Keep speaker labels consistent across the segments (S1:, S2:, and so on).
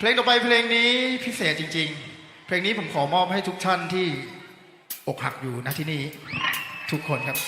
S1: เพลงต่อไปเพลงนี้พิเศษจริง ๆ เพลงนี้ผมขอมอบให้ทุกท่านที่อกหักอยู่ณที่นี้ทุกคนครับ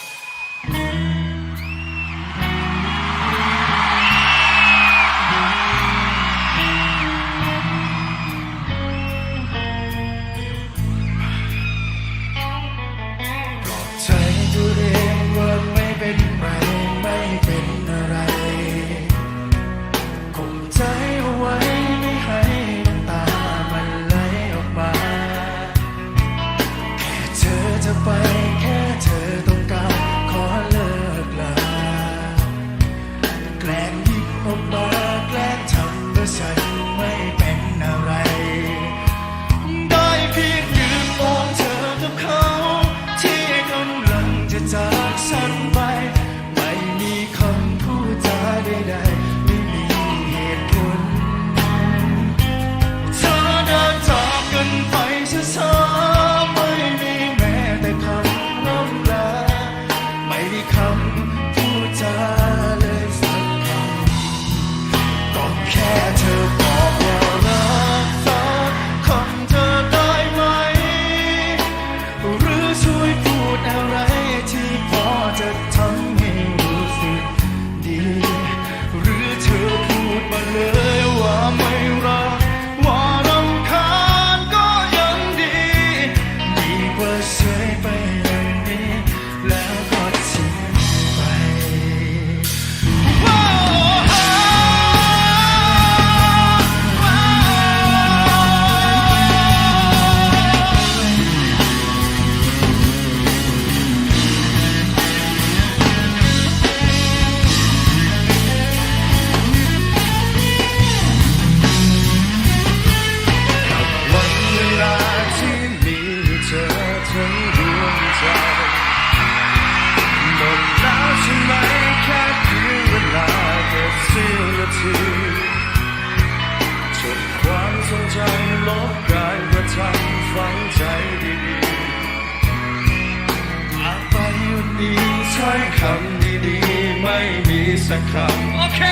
S2: วันนี้ถ้อยคำดีๆ ไม่มีสักคำโอเค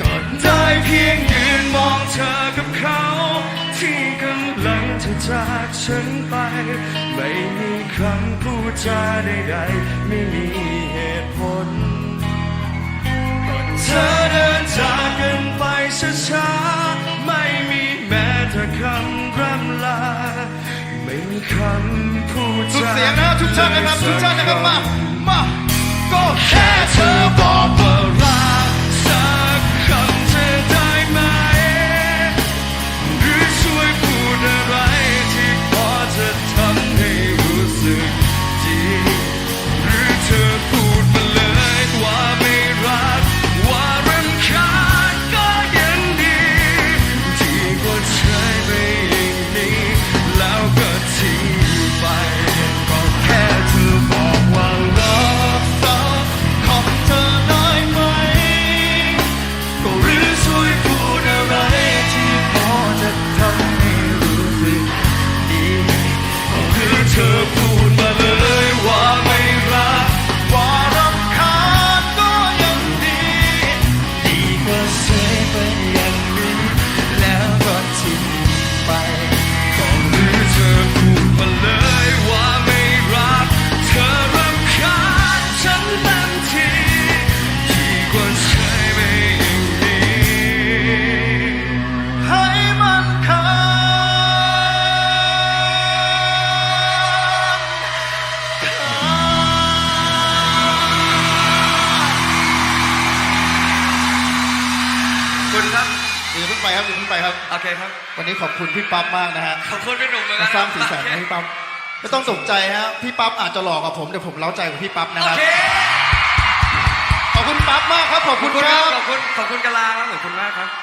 S2: ก็ได้เพียงยืนมองเธอกับเขา ที่กำลังจะจากฉันไป ไม่มีคำพูดจาใดๆ ไม่มีเหตุผลเธอเดินจากกันไปช้าๆไม่มีแม้แต่คำร่ำลาไม่มีคำพูด
S1: สุด
S2: จา
S1: เสียงนะครับทุกท่านนะครับทุกท่านนะครับมา มา
S2: ก็แค่เธอบอกว่ารัก
S1: คุณครับเดี๋ยวเพิ่งไปครับเดี๋ยวเพิ่งไปครับ
S3: โอเคครับ
S1: วันนี้ขอบคุณพี่ปั๊บมากนะฮะ
S3: ขอบคุณพี่หนุ่มเหมือนกั
S1: มานสร้างสีสันให้พี่ปั๊บไม่ต้องตกใจฮะพี่ปั๊บอาจจะหลอกกับผมแต่ผมเล้าใจกว่าพี่ปั๊บนะ
S3: โอ
S1: ครับ
S3: เค
S1: ขอบคุณปั๊บมากครับขอบ
S3: ข
S1: คุ
S3: อบ
S1: ณ
S3: คุณ
S1: ค
S3: ค
S1: รั
S3: รับบขอบคุณขอบคุณกะลาครับขอบคุณมากครับ